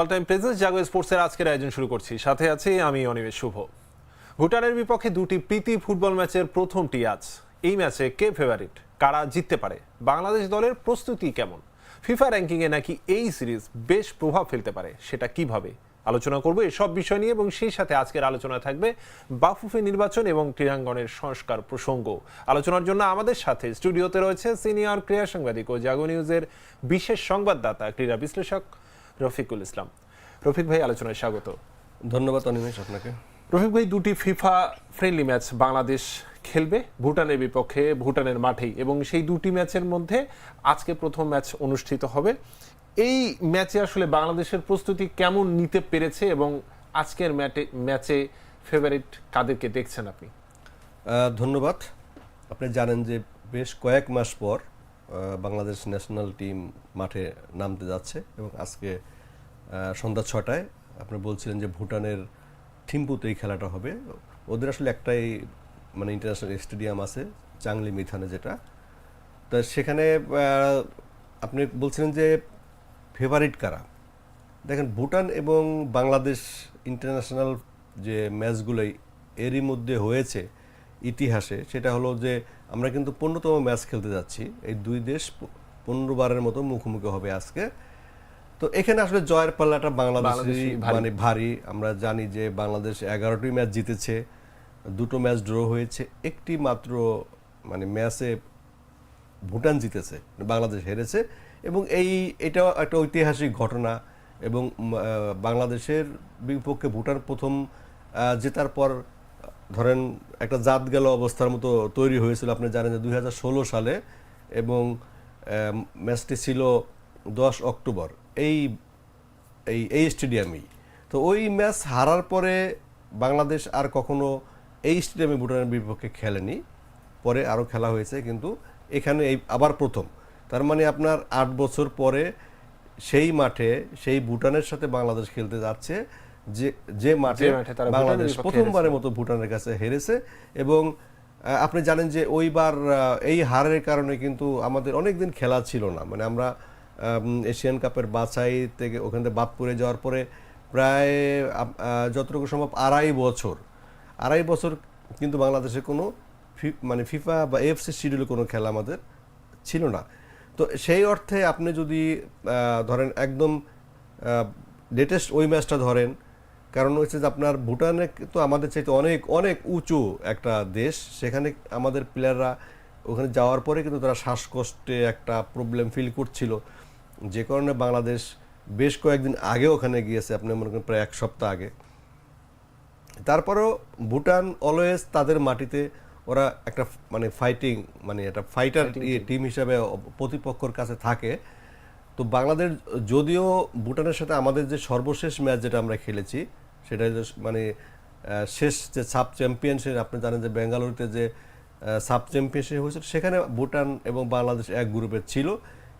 All time presence জাগো স্পোর্টসের আজকের আয়োজন শুরু করছি। সাথে আছি আমি অনিমেষ শুভ। ভুটানের বিপক্ষে দুটি প্রীতি ফুটবল ম্যাচের প্রথমটি আজ। এই ম্যাচে কে ফেভারিট কারা জিততে পারে? বাংলাদেশ দলের প্রস্তুতি কেমন? ফিফা র্যাঙ্কিংয়ে নাকি এই সিরিজ বেশ প্রভাব ফেলতে পারে, সেটা কীভাবে? আলোচনা করব এসব বিষয় নিয়ে এবং সেই সাথে আজকের আলোচনা থাকবে বাফুফে নির্বাচন এবং ক্রীড়াঙ্গনের সংস্কার প্রসঙ্গ। আলোচনার জন্য আমাদের সাথে স্টুডিওতে রয়েছে সিনিয়র ক্রীড়া সাংবাদিক ও জাগো নিউজের বিশেষ সংবাদদাতা, ক্রীড়া বিশ্লেষক রফিকুল ইসলাম। রফিক ভাই আলোচনায় স্বাগত। ধন্যবাদ অনিমেষ আপনাকে। রফিক ভাই দুটি ফিফা ফ্রেন্ডলি ম্যাচ বাংলাদেশ খেলবে ভুটানের বিপক্ষে ভুটানের মাঠেই। এবং সেই দুটি ম্যাচের মধ্যে আজকে প্রথম ম্যাচ অনুষ্ঠিত হবে। এই ম্যাচে আসলে বাংলাদেশের প্রস্তুতি কেমন নিতে পেরেছে এবং আজকের ম্যাটে ম্যাচে ফেভারিট কাদেরকে দেখছেন আপনি? ধন্যবাদ। আপনি জানেন যে বেশ কয়েক মাস পর বাংলাদেশ ন্যাশনাল টিম মাঠে নামতে যাচ্ছে এবং আজকে সন্ধ্যা ছটায় আপনি বলছিলেন যে ভুটানের থিম্পুতে এই খেলাটা হবে। ওদের আসলে একটাই মানে ইন্টারন্যাশনাল স্টেডিয়াম আছে, চাংলি মিথানে যেটা। তা সেখানে আপনি বলছিলেন যে ফেভারিট কারা? দেখেন, ভুটান এবং বাংলাদেশ ইন্টারন্যাশনাল যে ম্যাচগুলোই এরই মধ্যে হয়েছে ইতিহাসে, সেটা হলো যে আমরা কিন্তু পনেরোতম ম্যাচ খেলতে যাচ্ছি। এই দুই দেশ পনেরো বারের মতো মুখোমুখি হবে আজকে। তো এখানে আসলে জয়ের পাল্লাটা বাংলাদেশই মানে ভারী। আমরা জানি যে বাংলাদেশ এগারোটি ম্যাচ জিতেছে দুটো ম্যাচ ড্র হয়েছে একটি মাত্র মানে ম্যাচে ভুটান জিতেছে বাংলাদেশ হেরেছে। এবং এই এটাও একটা ঐতিহাসিক ঘটনা এবং বাংলাদেশের বিপক্ষে ভুটান প্রথম জেতার পর ধরেন, একটা জাত গেল, অবস্থার মতো তৈরি হয়েছিল। আপনি জানেন যে দু হাজার ষোলো সালে এবং ম্যাচটি ছিল দশ অক্টোবর। এই এই এই স্টেডিয়ামেই। তো ওই ম্যাচ হারার পরে বাংলাদেশ আর কখনো এই স্টেডিয়ামে ভুটানের বিপক্ষে খেলেনি। পরে আরও খেলা হয়েছে, কিন্তু এখানে এই, আবার প্রথম। তার মানে আপনার আট বছর পরে সেই মাঠে সেই ভুটানের সাথে বাংলাদেশ খেলতে যাচ্ছে। যে যে মাঠে বাংলাদেশ প্রথমবারের মতো ভুটানের কাছে হেরেছে এবং আপনি জানেন যে ওইবার এই হারের কারণে কিন্তু আমাদের অনেক দিন খেলা ছিল না। মানে আমরা এশিয়ান কাপের বাছাই থেকে ওখান থেকে বাদ পড়ে যাওয়ার পরে প্রায় যতটুকু সম্ভব আড়াই বছর আড়াই বছর কিন্তু বাংলাদেশে কোনো ফি- মানে ফিফা বা এফসি শিডিউলে কোনো খেলা আমাদের ছিল না। তো সেই অর্থে আপনি যদি ধরেন একদম লেটেস্ট ওই ম্যাচটা ধরেন কারণ হচ্ছে যে আপনার ভুটানে তো আমাদের চাইতে অনেক অনেক উঁচু একটা দেশ। সেখানে আমাদের প্লেয়াররা ওখানে যাওয়ার পরে কিন্তু তারা শ্বাসকষ্টে একটা প্রবলেম ফিল করছিল। যে কারণে বাংলাদেশ বেশ কয়েকদিন আগে ওখানে গিয়েছে আপনি মনে করেন প্রায় এক সপ্তাহ আগে। তারপরেও ভুটান অলওয়েজ তাদের মাটিতে ওরা একটা মানে ফাইটিং মানে একটা ফাইটার টিম হিসাবে প্রতিপক্ষর কাছে থাকে। তো বাংলাদেশ যদিও ভুটানের সাথে আমাদের যে সর্বশেষ ম্যাচ যেটা আমরা খেলেছি সেটা মানে শেষ যে সাব চ্যাম্পিয়নশিপ, আপনি জানেন যে বেঙ্গালুরুতে যে সাব চ্যাম্পিয়নশিপ হয়েছিল, সেখানে ভুটান এবং বাংলাদেশ এক গ্রুপে ছিল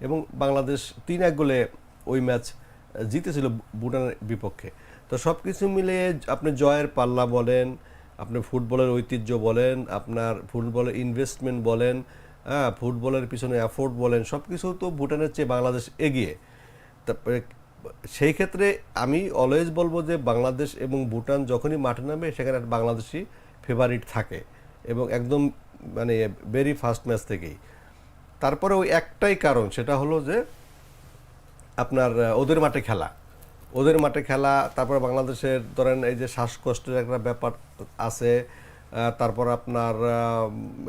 এবং বাংলাদেশ তিন এক গোলে ওই ম্যাচ জিতেছিল ভুটানের বিপক্ষে। তো সব কিছু মিলিয়ে আপনি জয়ের পাল্লা বলেন, আপনি ফুটবলের ঐতিহ্য বলেন, আপনার ফুটবলের ইনভেস্টমেন্ট বলেন হ্যাঁ ফুটবলের পিছনে অ্যাফোর্ড বলেন সব কিছু তো ভুটানের চেয়ে বাংলাদেশ এগিয়ে। তারপরে সেই ক্ষেত্রে আমি অলওয়েজ বলব যে বাংলাদেশ এবং ভুটান যখনই মাঠে নামে, সেখানে একটা বাংলাদেশি ফেভারিট থাকে এবং একদম মানে ভেরি ফার্স্ট ম্যাচ থেকেই। তারপরে ওই একটাই কারণ, সেটা হলো যে আপনার ওদের মাঠে খেলা। ওদের মাঠে খেলা, তারপর বাংলাদেশের ধরেন এই যে শ্বাসকষ্টের একটা ব্যাপার আছে তারপর আপনার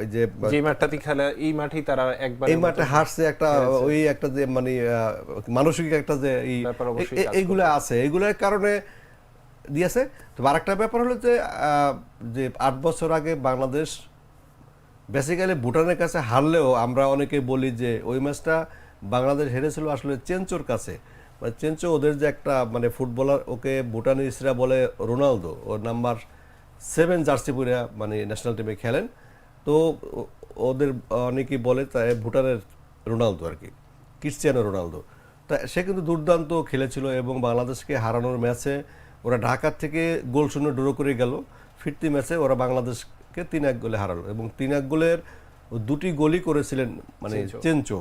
এই যে যে মাঠটাতে খেলা এই মাঠেই তারা একবার এই মাঠে হারছে একটা ওই একটা যে মানে মানসিক একটা যে এইগুলো আছে। এইগুলোর কারণে দিয়েছে। তো আরেকটা ব্যাপার হলো যে যে আট বছর আগে বাংলাদেশ বেসিক্যালি ভুটানের কাছে হারলেও আমরা অনেকে বলি যে ওই ম্যাচটা বাংলাদেশ হেরেছিল আসলে চেঞ্চোর কাছে। মানে চেঞ্চো ওদের যে একটা মানে ফুটবলার ওকে ভুটানিসরা বলে রোনালদো ওর নাম্বার সেভেন জার্সি পরে মানে ন্যাশনাল টিমে খেলেন। তো ওদের অনেকেই বলে তাই ভুটানের রোনালদো আর কি ক্রিশ্চিয়ানো রোনালদো। তা সে কিন্তু দুর্দান্ত খেলেছিল এবং বাংলাদেশকে হারানোর ম্যাচে ওরা ঢাকার থেকে গোল শূন্য ড্র করে গেল। ফিরতি ম্যাচে ওরা বাংলাদেশকে তিন এক গোলে হারালো এবং তিন এক গোলের দুটি গোলই করেছিলেন মানে চেঞ্চো। চেঞ্চো।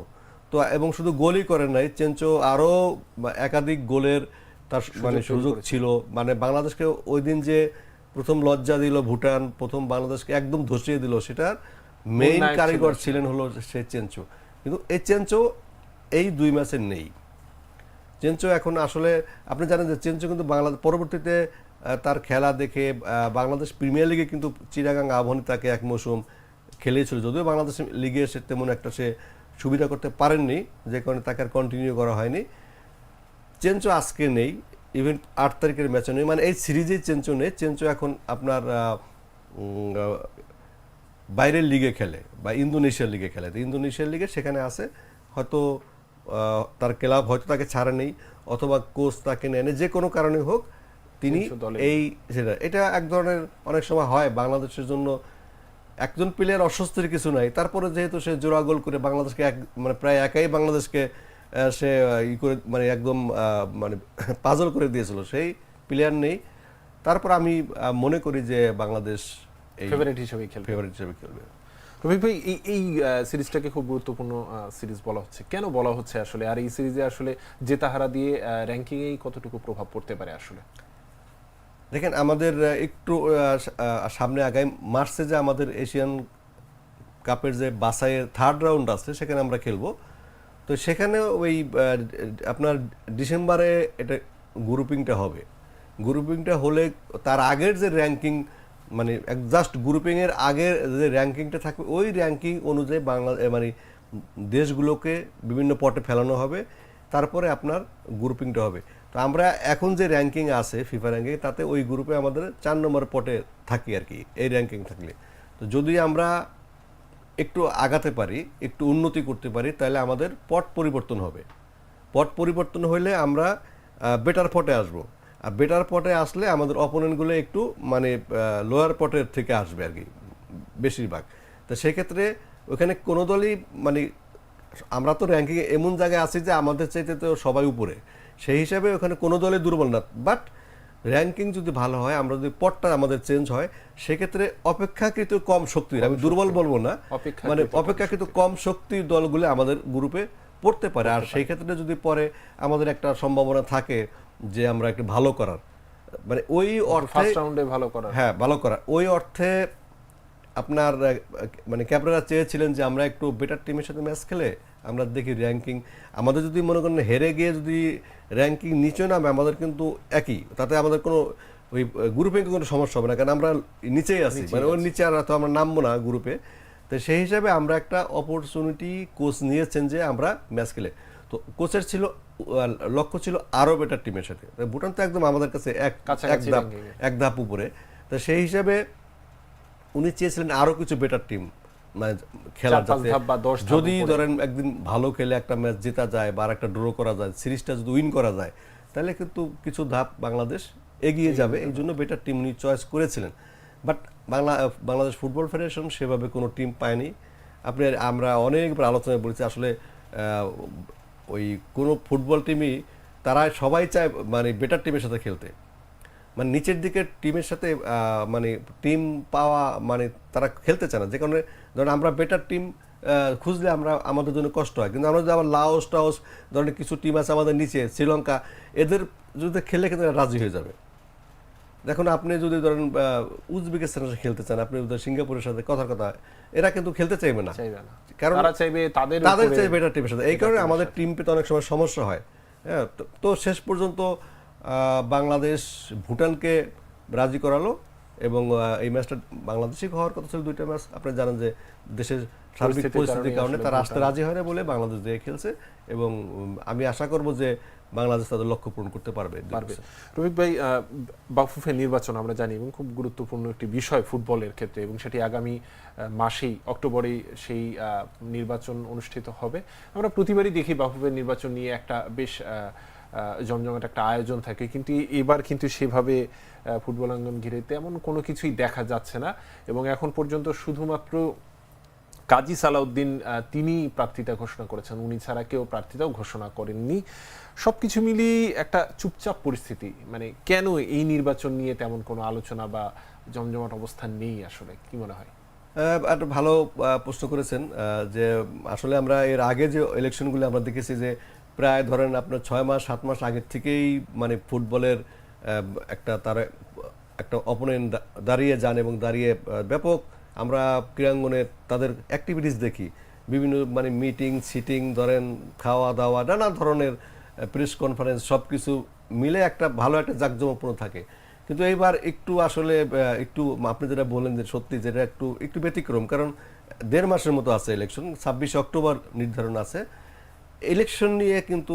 তো এবং শুধু গোলই করেন নাই চেঞ্চো আরও একাধিক গোলের তার মানে সুযোগ ছিল। মানে বাংলাদেশকে ওই দিন যে প্রথম লজ্জা দিল ভুটান প্রথম বাংলাদেশকে একদম ধসিয়ে দিল সেটার মেইন কারিগর ছিলেন হলো সে চেঞ্চো। কিন্তু এই চেঞ্চো এই দুই ম্যাচে নেই। চেঞ্চো এখন আসলে আপনি জানেন যে চেঞ্চো কিন্তু বাংলাদেশ পরবর্তীতে তার খেলা দেখে বাংলাদেশ প্রিমিয়ার লিগে কিন্তু চিরাগাং আবহানী তাকে এক মৌসুম খেলেছিল। যদিও বাংলাদেশ লিগে সে তেমন একটা সে সুবিধা করতে পারেননি যে কারণে তাকে আর কন্টিনিউ করা হয়নি। চেঞ্চো আজকে নেই। ইভেন আট তারিখের ম্যাচও নেই মানে এই সিরিজেই চেঞ্চো নেই চেঞ্চো এখন আপনার বাইরের লিগে খেলে বা ইন্দোনেশিয়ার লিগে খেলে। তো ইন্দোনেশিয়ার লিগে সেখানে আছে হয়তো তার ক্লাব হয়তো তাকে ছাড়ে নেই অথবা কোচ তাকে নেয় যে কোনো কারণে হোক তিনি এই সেটা এটা এক ধরনের অনেক সময় হয় বাংলাদেশের জন্য। একজন প্লেয়ার অস্বস্তির কিছু নাই। তারপরে যেহেতু সে জোড়া গোল করে বাংলাদেশকে এক মানে প্রায় একাই বাংলাদেশকে সে ই করে মানে একদম মানে পাজল করে দিয়েছিল। সেই প্লেয়ার নেই। তারপর আমি মনে করি যে বাংলাদেশ ফেভারিট হিসেবে খেলবে। ফেভারিট হিসেবে খেলবে। রফিক ভাই এই এই সিরিজটাকে খুব গুরুত্বপূর্ণ সিরিজ বলা হচ্ছে। কেন বলা হচ্ছে আসলে? আর এই সিরিজে আসলে জেতাহারা দিয়ে র্যাঙ্কিং এই কতটুকু প্রভাব পড়তে পারে আসলে? দেখেন আমাদের একটু সামনে আগামী মার্চে যে আমাদের এশিয়ান কাপের যে বাসাইয়ের থার্ড রাউন্ড আছে সেখানে আমরা খেলব। তো সেখানে ওই আপনার ডিসেম্বরে এটা গ্রুপিংটা হবে। গ্রুপিংটা হলে তার আগের যে র্যাঙ্কিং মানে জাস্ট গ্রুপিংয়ের আগের যে র্যাঙ্কিংটা থাকবে, ওই র্যাঙ্কিং অনুযায়ী বাংলা মানে দেশগুলোকে বিভিন্ন পটে ফেলানো হবে। তারপরে আপনার গ্রুপিংটা হবে। তো আমরা এখন যে র্যাঙ্কিং আছে ফিফা র্যাঙ্কিং তাতে ওই গ্রুপে আমাদের চার নম্বর পটে থাকি আর কি, এই র্যাঙ্কিং থাকলে। তো যদি আমরা একটু আগাতে পারি, একটু উন্নতি করতে পারি, তাহলে আমাদের পট পরিবর্তন হবে। পট পরিবর্তন হলে আমরা বেটার পটে আসব। আর বেটার পটে আসলে আমাদের অপোনেন্টগুলো একটু মানে লোয়ার পটের থেকে আসবে আর কি, বেশিরভাগ। তো সেক্ষেত্রে ওখানে কোনো দলই মানে আমরা তো র্যাঙ্কিংয়ে এমন জায়গায় আছি যে আমাদের চাইতে তো সবাই উপরে। সেই হিসাবে ওখানে কোনো দলে দুর্বল না। বাট র্যাঙ্কিং যদি ভালো হয় আমরা যদি পটটা আমাদের চেঞ্জ হয় সেক্ষেত্রে অপেক্ষাকৃত কম শক্তির আমি দুর্বল বলব না মানে অপেক্ষাকৃত কম শক্তির দলগুলো আমাদের গ্রুপে পড়তে পারে। আর সেই ক্ষেত্রে যদি পরে আমাদের একটা সম্ভাবনা থাকে যে আমরা একটু ভালো করার মানে ওই অর্থে ফার্স্ট রাউন্ডে ভালো করার। হ্যাঁ ভালো করা ওই অর্থে আপনার মানে ক্যাপ্টেনরা চেয়েছিলেন যে আমরা একটু বেটার টিমের সাথে ম্যাচ খেলে আমরা দেখি র্যাঙ্কিং আমাদের যদি মনে করেন হেরে গিয়ে যদি র্যাঙ্কিং নিচে নামে আমাদের কিন্তু একই। তাতে আমাদের কোনো ওই গ্রুপে কোনো সমস্যা হবে না কারণ আমরা নিচেই আছি। মানে ওর নিচে আর তো আমরা নামবো না গ্রুপে তো সেই হিসাবে আমরা একটা অপরচুনিটি কোচ নিয়েছেন যে আমরা ম্যাচ খেলে। তো কোচের ছিল লক্ষ্য ছিল আরও বেটার টিমের সাথে। ভুটান তো একদম আমাদের কাছে এক এক ধাপ এক ধাপ উপরে। তো সেই হিসাবে উনি চেয়েছিলেন আরও কিছু বেটার টিম খেলা যাতে ধাপ যদি ধরেন একদিন ভালো খেলে একটা ম্যাচ জেতা যায় বা একটা ড্র করা যায় সিরিজটা যদি উইন করা যায় তাহলে কিন্তু কিছু ধাপ বাংলাদেশ এগিয়ে যাবে। এই জন্য বেটার টিম উনি চয়েস করেছিলেন। But Bangla Bangladesh football federation সেভাবে কোনো টিম পায়নি। আপনি আমরা অনেকবার আলোচনায় বলেছি আসলে ওই কোনো ফুটবল টিমই তারা সবাই চায় মানে বেটার টিমের সাথে খেলতে। মানে নিচের দিকের টিমের সাথে মানে টিম পাওয়া মানে তারা খেলতে চায় না। যে কারণে ধরেন আমরা বেটার টিম খুঁজলে আমরা আমাদের জন্য কষ্ট হয়। কিন্তু আমরা যদি আবার লাওস টাওস ধরেন কিছু টিম আছে আমাদের নিচে শ্রীলঙ্কা এদের যদি খেলে কিন্তু রাজি হয়ে যাবে। দেখুন আপনি যদি ধরেন উজবেকিস্তানের সাথে খেলতে চান আপনি সিঙ্গাপুরের সাথে কথার কথা এরা কিন্তু খেলতে চাইবে না। চাইবে না। কারণ তারা চাইবে তাদের তাদের উপরে- চাই বেটার টিমের সাথে। এই কারণে আমাদের টিম পেতে অনেক সময় সমস্যা হয়। হ্যাঁ তো- শেষ পর্যন্ত বাংলাদেশ ভুটানকে রাজি করালো এবং এই ম্যাচটা বাংলাদেশি হওয়ার কথা ছিল দুইটা ম্যাচ। আপনি জানেন যে দেশের সার্বিক পরিস্থিতির কারণে তারা আসতে রাজি হয় না বলে বাংলাদেশ দিয়ে খেলছে এবং আমি আশা করব যে বাংলাদেশ তাদের লক্ষ্য পূরণ করতে পারবে পারবে। রফিক ভাই আহ, বাফুফে নির্বাচন আমরা জানি এবং খুব গুরুত্বপূর্ণ একটি বিষয় ফুটবলের ক্ষেত্রে এবং সেটি আগামী মাসেই অক্টোবরেই সেই আহ, নির্বাচন অনুষ্ঠিত হবে। আমরা প্রতিবারই দেখি বাফুফের নির্বাচন নিয়ে একটা বেশ জমজমাট একটা আয়োজন থাকে। কিন্তু এবার কিন্তু সেভাবে ফুটবল অঙ্গন ঘিরে তেমন কোনো কিছুই দেখা যাচ্ছে না। এবং এখন পর্যন্ত শুধুমাত্র কাজী সালাউদ্দিন তিনি প্রার্থিতা ঘোষণা করেছেন। উনি ছাড়া কেউ প্রার্থিতাও ঘোষণা করেননি। সবকিছু মিলিয়ে একটা চুপচাপ পরিস্থিতি। মানে কেন এই নির্বাচন নিয়ে তেমন কোনো আলোচনা বা জমজমাট অবস্থান নেই আসলে? কি মনে হয়? একটা ভালো প্রশ্ন করেছেন যে আসলে আমরা এর আগে যে ইলেকশনগুলো আমরা দেখেছি যে প্রায় ধরেন আপনার ছয় মাস, সাত মাস আগের থেকেই মানে ফুটবলের একটা তার, একটা অপোনেন্ট দাঁড়িয়ে যান এবং দাঁড়িয়ে ব্যাপক আমরা ক্রীড়াঙ্গনে তাদের অ্যাক্টিভিটিস দেখি। বিভিন্ন মানে মিটিং সিটিং ধরেন খাওয়া দাওয়া, নানা ধরনের প্রেস কনফারেন্স সব কিছু মিলে একটা ভালো একটা জাঁকজমকপূর্ণ থাকে। কিন্তু এইবার একটু আসলে একটু আপনি যেটা বললেন যে সত্যি যেটা একটু একটু ব্যতিক্রম। কারণ দেড় মাসের মতো আছে ইলেকশন ছাব্বিশে অক্টোবর নির্ধারণ আছে। ইলেকশন নিয়ে কিন্তু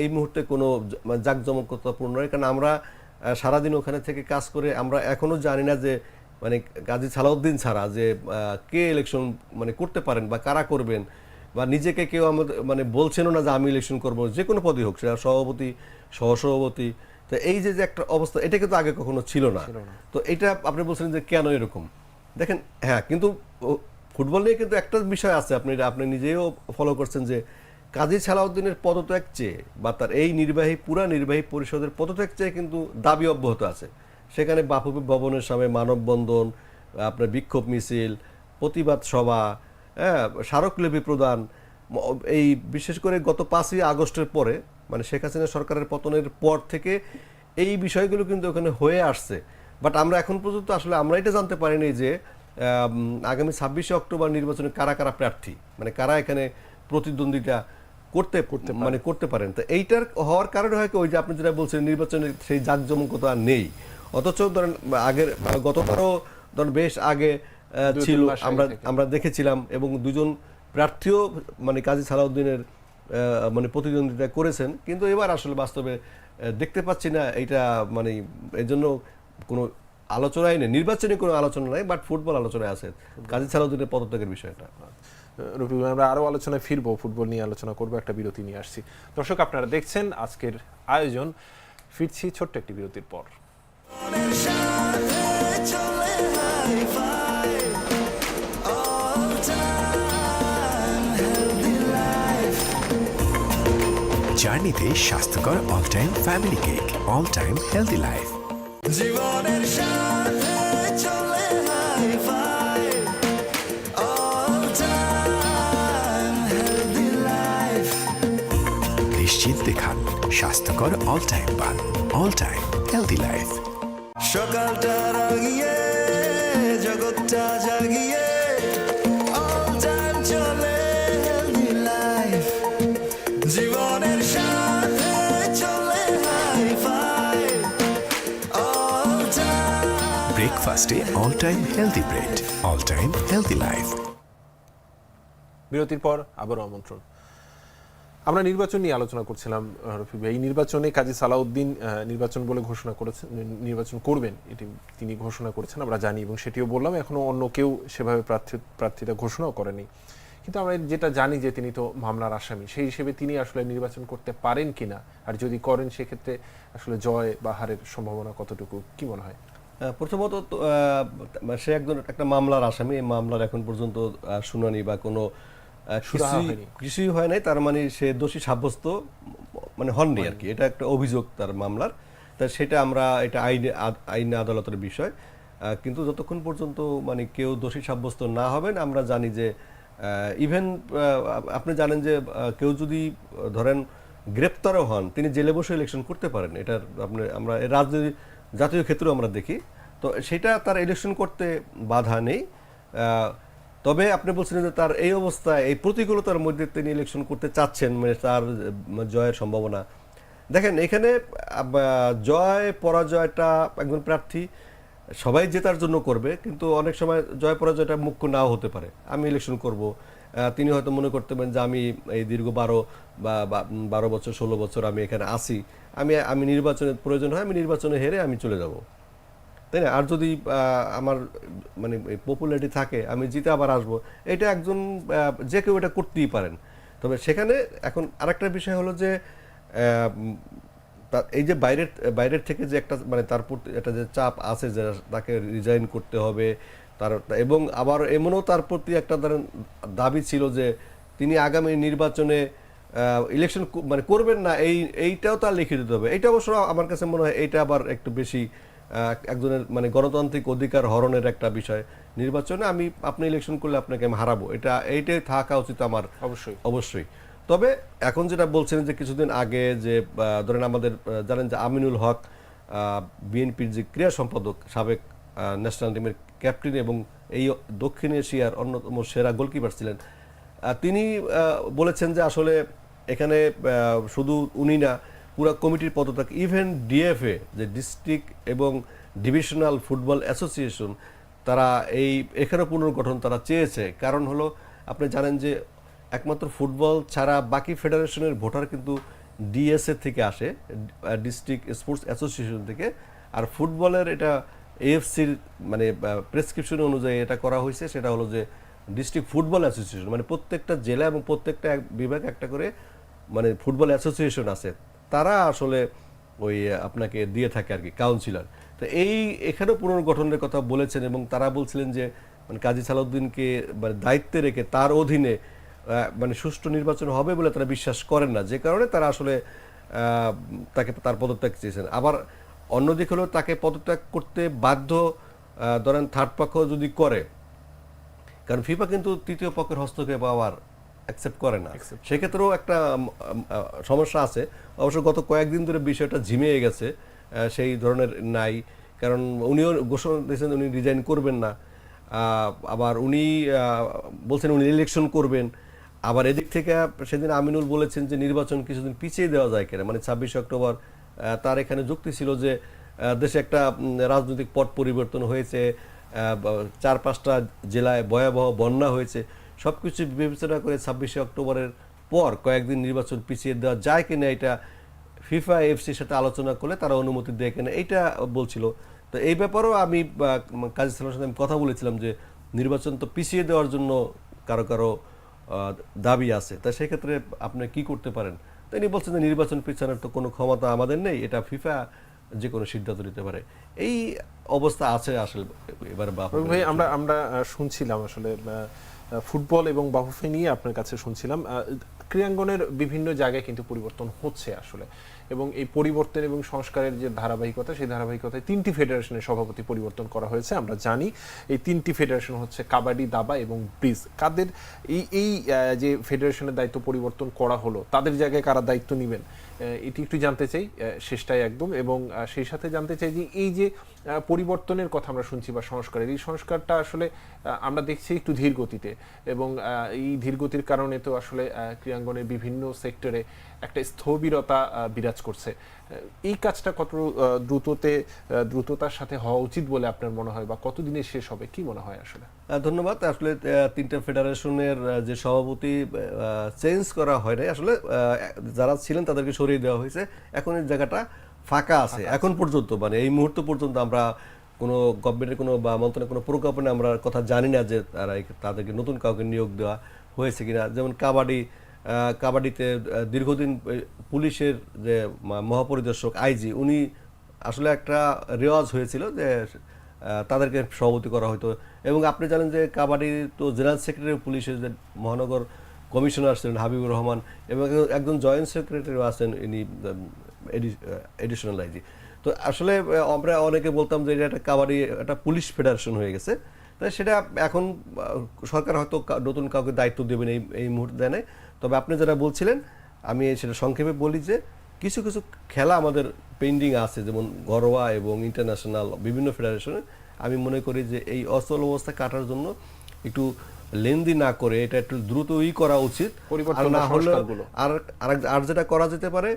এই মুহূর্তে কোনো মানে জাঁকজমকতাপূর্ণ নয় কারণ আমরা সারাদিন ওখানে থেকে কাজ করে আমরা এখনও জানি না যে মানে গাজী সালাউদ্দিন ছাড়া যে কে ইলেকশন মানে করতে পারেন বা কারা করবেন বা নিজেকে কেউ আমাদের মানে বলছেনও না যে আমি ইলেকশন করব। যে কোনো পদই হোক সেটা সভাপতি সহসভাপতি। তো এই যে যে একটা অবস্থা এটা কিন্তু আগে কখনো ছিল না। তো এটা আপনি বলছেন যে কেন এরকম? দেখেন হ্যাঁ কিন্তু ফুটবল নিয়ে কিন্তু একটা বিষয় আছে। আপনি আপনি নিজেও ফলো করছেন যে কাজী সালাউদ্দিনের পদত্যাগ চেয়ে বা তার এই নির্বাহী, পুরা নির্বাহী পরিষদের পদত্যাগ চেয়ে কিন্তু দাবি অব্যাহত আছে। সেখানে বাপু ভবনের সামনে মানববন্ধন, আপনার বিক্ষোভ মিছিল, প্রতিবাদ সভা হ্যাঁ স্মারকলিপি প্রদান এই বিশেষ করে গত পাঁচই আগস্টের পরে মানে শেখ হাসিনা সরকারের পতনের পর থেকে এই বিষয়গুলো কিন্তু ওখানে হয়ে আসছে। বাট আমরা এখন পর্যন্ত আসলে আমরা এটা জানতে পারিনি যে আগামী ছাব্বিশে অক্টোবর নির্বাচনে কারা কারা প্রার্থী? মানে কারা এখানে প্রতিদ্বন্দ্বিতা করতে মানে করতে পারেন। তো এইটার হওয়ার কারণে হয় কি ওই যে আপনি যেটা বলছেন নির্বাচনে সেই জাঁকজমকতা নেই। অথচ ধরেন আগের গতবারও ধরেন বেশ আগে ছিল আমরা আমরা দেখেছিলাম এবং দুজন প্রার্থীও মানে কাজী সালাউদ্দিনের মানে প্রতিদ্বন্দ্বিতা করেছেন। কিন্তু এবার আসলে বাস্তবে দেখতে পাচ্ছি না এটা মানে এই জন্য কোনো আলোচনাই নেই। নির্বাচনী কোনো আলোচনা নাই বাট ফুটবল আলোচনায় আছে। কাজী সালাউদ্দিনের পদত্যাগের বিষয়টা। রফিক ভাই, আমরা আরও আলোচনায় ফিরবো ফুটবল নিয়ে আলোচনা করব একটা বিরতি নিয়ে আসছি। দর্শক আপনারা দেখছেন আজকের আয়োজন। ফিরছি ছোট্ট একটি বিরতির পর। জার্নিতে স্বাস্থ্যকর all time family cake all time healthy life জীবনের স্বাস্থ্যকর অল টাইম পান অল টাইম হেলদি লাইফ সকালটা রাগিয়ে জগৎটা জাগিয়ে অল টাইম চলে হেলদি লাইফ জীবনের সাথে চলে হাই ফাই অল ব্রেকফাস্টে all time healthy bread all time healthy life বিরতির পর আবারও আমন্ত্রণ। আমরা নির্বাচন নিয়ে আলোচনা করছিলাম ভাই। এই নির্বাচনে কাজী সালাউদ্দিন নির্বাচন বলে ঘোষণা করেছেন নির্বাচন করবেন, এটি তিনি ঘোষণা করেছেন, আমরা জানি এবং সেটিও বললাম। এখনও অন্য কেউ সেভাবে প্রার্থী প্রার্থীতা ঘোষণাও করেনি। কিন্তু আমরা যেটা জানি যে তিনি তো মামলার আসামি, সেই হিসেবে তিনি আসলে নির্বাচন করতে পারেন কিনা? আর যদি করেন, সেক্ষেত্রে আসলে জয় বা হারের সম্ভাবনা কতটুকু? কি মনে হয়? প্রথমত সে একজন, একটা মামলার আসামি, এই মামলার এখন পর্যন্ত শুনানি বা কোনো কিছুই- হয় নাই তার মানে সে দোষী সাব্যস্ত মানে হননি আর কি এটা একটা অভিযোগ তার মামলার। তা সেটা আমরা এটা আইনে আইনে আদালতের বিষয়। কিন্তু যতক্ষণ পর্যন্ত মানে কেউ দোষী সাব্যস্ত না হবেন আমরা জানি যে ইভেন আপনি জানেন যে কেউ যদি ধরেন গ্রেপ্তারও হন তিনি জেলে বসে ইলেকশন করতে পারেন। এটার আপনি আমরা রাজনীতি জাতীয় ক্ষেত্রেও আমরা দেখি। তো সেটা তার ইলেকশন করতে বাধা নেই। তবে আপনি বলছিলেন যে তার এই অবস্থায়, এই প্রতিকূলতার মধ্যে তিনি ইলেকশন করতে চাচ্ছেন মানে তার জয়ের সম্ভাবনা। দেখেন, এখানে জয়, পরাজয়টা একজন প্রার্থী সবাই জেতার জন্য করবে, কিন্তু অনেক সময় জয়, পরাজয়টা মুখ্য নাও হতে পারে। আমি ইলেকশন করব। তিনি হয়তো মনে করতে পারেন যে আমি এই দীর্ঘ বারো বা, বা- বারো বছর, ষোলো বছর আমি এখানে আসি আমি আমি নির্বাচনের প্রয়োজন হয়, আমি নির্বাচনে হেরে আমি চলে যাব। তাই না? আর যদি আমার মানে পপুলারিটি থাকে, আমি জিতে আবার আসব, এটা একজন যে কেউ এটা করতেই পারেন। তবে সেখানে এখন আরেকটা বিষয় হলো যে এই যে বাইরের বাইরের থেকে যে একটা মানে তার প্রতি একটা যে চাপ আছে, যে তাকে রিজাইন করতে হবে, তার, এবং আবার এমনও তার প্রতি একটা ধরেন দাবি ছিল যে, তিনি আগামী নির্বাচনে ইলেকশন মানে করবেন না, এই, এইটাও তার লিখে দিতে হবে এটা অবশ্য আমার কাছে মনে হয় এটা আবার একটু বেশি একজনের মানে গণতান্ত্রিক অধিকার হরণের একটা বিষয়। নির্বাচনে আমি আপনি ইলেকশন করলে আপনাকে আমি হারাবো। এটা এইটাই থাকা উচিত আমার। অবশ্যই। অবশ্যই। তবে এখন যেটা বলছেন যে কিছুদিন আগে যে ধরেন আমাদের জানেন যে আমিনুল হক বিএনপির যে ক্রীড়া সম্পাদক সাবেক ন্যাশনাল টিমের ক্যাপ্টেন এবং এই দক্ষিণ এশিয়ার অন্যতম সেরা গোলকিপার ছিলেন। তিনি বলেছেন যে আসলে এখানে শুধু উনি না পুরো কমিটির পদত্যাগ। ইভেন ডিএফএ যে ডিস্ট্রিক্ট এবং ডিভিশনাল ফুটবল অ্যাসোসিয়েশন তারা এই এখানে পুনর্গঠন তারা চেয়েছে। কারণ হলো, আপনি জানেন যে একমাত্র ফুটবল ছাড়া বাকি ফেডারেশনের ভোটার কিন্তু ডিএসএ থেকে আসে ডিস্ট্রিক্ট স্পোর্টস অ্যাসোসিয়েশন থেকে। আর ফুটবলের এটা এএফসির মানে প্রেসক্রিপশন অনুযায়ী এটা করা হয়েছে। সেটা হলো যে ডিস্ট্রিক্ট ফুটবল অ্যাসোসিয়েশন মানে প্রত্যেকটা জেলা এবং প্রত্যেকটা বিভাগ একটা করে মানে ফুটবল অ্যাসোসিয়েশন আছে। তারা আসলে ওই আপনাকে দিয়ে থাকে আর কি কাউন্সিলর তো এই এখানেও পুনর্গঠনের কথা বলেছেন এবং তারা বলছিলেন যে মানে কাজী সালাউদ্দিনকে মানে দায়িত্বে রেখে তার অধীনে মানে সুষ্ঠু নির্বাচন হবে বলে তারা বিশ্বাস করেন না। যে কারণে তারা আসলে তাকে তার পদত্যাগ চেয়েছেন। আবার অন্যদিকে হলো তাকে পদত্যাগ করতে বাধ্য ধরেন থার্ড পক্ষ যদি করে, কারণ ফিফা কিন্তু তৃতীয় পক্ষের হস্তক্ষেপ আবার অ্যাকসেপ্ট করে না। সেক্ষেত্রেও একটা সমস্যা আছে। অবশ্য গত কয়েকদিন ধরে বিষয়টা ঝিমিয়ে গেছে সেই ধরনের নাই। কারণ উনিও ঘোষণা দিয়েছেন উনি রিজাইন করবেন না। আবার উনি বলছেন উনি ইলেকশন করবেন। আবার এদিক থেকে সেদিন আমিনুল বলেছেন যে নির্বাচন কিছুদিন পিছিয়ে দেওয়া যায় কেন। মানে ছাব্বিশে অক্টোবর তার এখানে যুক্তি ছিল যে দেশে একটা রাজনৈতিক পট পরিবর্তন হয়েছে। চার পাঁচটা জেলায় ভয়াবহ বন্যা হয়েছে। সব কিছু বিবেচনা করে ছাব্বিশে অক্টোবরের পর কয়েকদিন নির্বাচন পিছিয়ে দেওয়া যায় কিনা এটা ফিফা, এফসির সাথে আলোচনা করলে তারা অনুমতি দেয় কিনা এইটা বলছিল। তো এই ব্যাপারেও আমি কাজী সালামের সাথে আমি কথা বলেছিলাম যে নির্বাচন তো পিছিয়ে দেওয়ার জন্য কারও কারও দাবি আছে। তা সেক্ষেত্রে আপনি কি করতে পারেন? তিনি বলছেন যে নির্বাচন পিছানোর তো কোনো ক্ষমতা আমাদের নেই, এটা ফিফা যে কোনো সিদ্ধান্ত নিতে পারে। এই অবস্থা আছে আসলে, এবার ভাই, আমরা আমরা শুনছিলাম আসলে ফুটবল এবং বাহুফে নিয়ে আপনার কাছে শুনছিলাম। ক্রীড়াঙ্গনের বিভিন্ন জায়গায় কিন্তু পরিবর্তন হচ্ছে আসলে। এবং এই পরিবর্তন এবং সংস্কারের যে ধারাবাহিকতা, সেই ধারাবাহিকতায় তিনটি ফেডারেশনের সভাপতি পরিবর্তন করা হয়েছে, আমরা জানি। এই তিনটি ফেডারেশন হচ্ছে কাবাডি, দাবা এবং ব্রিজ। কাদের এই এই যে ফেডারেশনের দায়িত্ব পরিবর্তন করা হলো, তাদের জায়গায় কারা দায়িত্ব নেবেন? এটি একটু জানতে চাই শেষটায় একদম। এবং সেই সাথে জানতে চাই যে এই যে পরিবর্তনের কথা আমরা শুনছি বা সংস্কারের, এই সংস্কারটা আসলে আমরা দেখছি একটু ধীর গতিতে এবং এই ধীর গতির কারণে তো আসলে ক্রীড়াঙ্গনের বিভিন্ন সেক্টরে একটা স্থবিরতা বিরাজ করছে। এই কাজটা কত দ্রুততে দ্রুততার সাথে হওয়া উচিত বলে আপনার মনে হয় বা কতদিনে শেষ হবে? কি মনে হয় আসলে? ধন্যবাদ। আসলে তিনটা ফেডারেশনের যে সভাপতি চেঞ্জ করা হয় নাই। আসলে যারা ছিলেন তাদেরকে সরিয়ে দেওয়া হয়েছে। এখন এই জায়গাটা ফাঁকা আছে। এখন পর্যন্ত মানে এই মুহূর্ত পর্যন্ত আমরা কোনো গভর্নমেন্টের কোনো বা মন্ত্রণের কোনো প্রজ্ঞাপনে আমরা কথা জানি না যে তারা তাদেরকে নতুন কাউকে নিয়োগ দেওয়া হয়েছে কিনা। যেমন কাবাডি কাবাডিতে দীর্ঘদিন পুলিশের যে মহাপরিদর্শক আইজি, উনি আসলে একটা রেওয়াজ হয়েছিল যে তাদেরকে সভাপতি করা হতো। এবং আপনি জানেন যে কাবাডি তো জেনারেল সেক্রেটারি পুলিশের যে মহানগর কমিশনার ছিলেন হাবিবুর রহমান এবং একজন- জয়েন্ট সেক্রেটারিও আছেন ইনি এডিশনাল আইজি। তো আসলে আমরা অনেকে বলতাম যে এটা একটা কাবাডি, একটা পুলিশ ফেডারেশন হয়ে গেছে। তাই সেটা এখন সরকার হয়তো নতুন কাউকে দায়িত্ব দেবেন এই এই মুহূর্তে দেয়। তবে আপনি যারা বলছিলেন আমি সেটা সংক্ষেপে বলি যে কিছু কিছু খেলা আমাদের পেন্ডিং আছে যেমন ঘরোয়া এবং ইন্টারন্যাশনাল বিভিন্ন ফেডারেশনে আমি মনে করি যে এই অচল অবস্থা কাটার জন্য একটু লেন্দি না করে এটা একটু দ্রুতই করা উচিত। পরিবর্তন আর না হলে আর আর যেটা করা যেতে পারে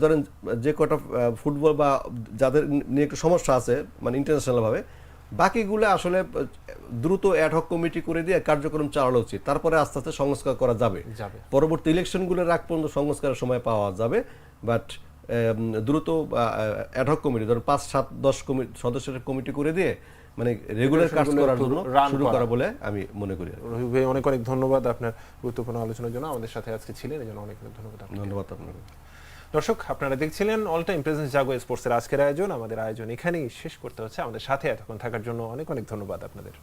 ধরেন যে কটা ফুটবল বা যাদের নিয়ে একটু সমস্যা আছে মানে ইন্টারন্যাশনাল ভাবে বাকিগুলো আসলে দ্রুত অ্যাডহক কমিটি করে দিয়ে কার্যক্রম চালানো উচিত তারপরে আস্তে আস্তে সংস্কার করা যাবে। পরবর্তী ইলেকশনগুলোর আগ পর্যন্ত সংস্কারের সময় পাওয়া যাবে বাট দ্রুত অ্যাডহক কমিটি ধরুন পাঁচ সাত দশ কমিটি সদস্যের কমিটি করে দিয়ে মানে রেগুলার কাজ করার জন্য শুরু করা। বলে আমি মনে করি। রবি ভাই অনেক অনেক ধন্যবাদ আপনার গুরুত্বপূর্ণ আলোচনার জন্য আমাদের সাথে আজকে ছিলেন এই জন্য অনেক অনেক ধন্যবাদ আপনাকে। ধন্যবাদ আপনাকে দর্শক, আপনারা দেখছিলেন অল টাইম প্রেজেন্স জাগো স্পোর্টসের আজকের আয়োজন। আমাদের আয়োজন এখানেই শেষ করতে হচ্ছে। আমাদের সাথে এতক্ষণ থাকার জন্য অনেক অনেক ধন্যবাদ আপনাদের।